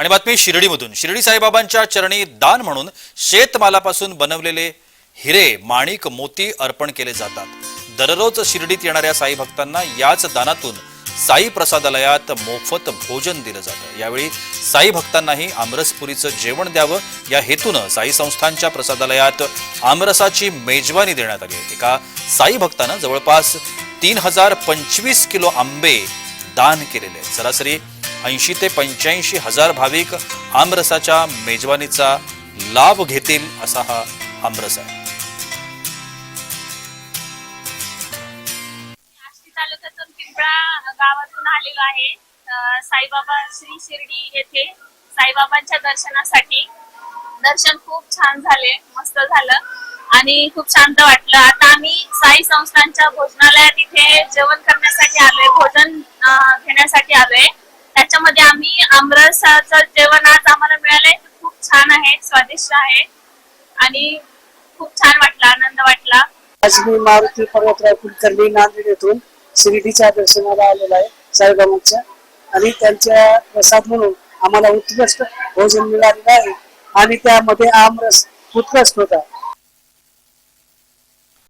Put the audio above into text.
आणि बातमी शिर्डीमधून. शिर्डी साईबाबांच्या चरणी दान म्हणून शेतमालापासून बनवलेले हिरे माणिक मोती अर्पण केले जातात. दररोज शिर्डीत येणाऱ्या साई भक्तांना याच दानातून साई प्रसादालयात मोफत भोजन दिलं जातं. यावेळी साई भक्तांनाही आमरसपुरीचं जेवण द्यावं. या हेतूनं साई संस्थांच्या प्रसादालयात आमरसाची मेजवानी देण्यात आली आहे. एका साई भक्तानं जवळपास तीन हजार पंचवीस किलो आंबे दान केलेले आहेत. सरासरी ऐंशी ते पंच्याऐंशी हजार भाविक आमरसाच्या मेजवानीचा लाभ घेतील असा हा आमरस आहे. तालुक्यातून पिंपळा गावातून आलेलो आहे. साईबाबा श्री शिर्डी येथे साईबाबांच्या दर्शनासाठी. दर्शन खूप छान झाले मस्त झालं आणि खूप शांत वाटलं. आता आम्ही साई संस्थांच्या भोजनालयात इथे जेवण करण्यासाठी आलोय भोजन घेण्यासाठी आलोय. त्याच्यामध्ये आम्ही आमरसाचं जेवण आज आम्हाला मिळालंय. ते खूप छान आहे स्वादिष्ट आहे. आणि खूप छान वाटला आनंद वाटला. आज मी मारुती पर्वतराव कुलकर्णी नांदेड येथून शिर्डीच्या दर्शनाला आलेला आहे साईबाबांच्या. आणि त्यांच्या प्रसाद म्हणून आम्हाला उत्कृष्ट भोजन मिळालेलं आहे. आणि त्यामध्ये आमरस उत्कृष्ट होता.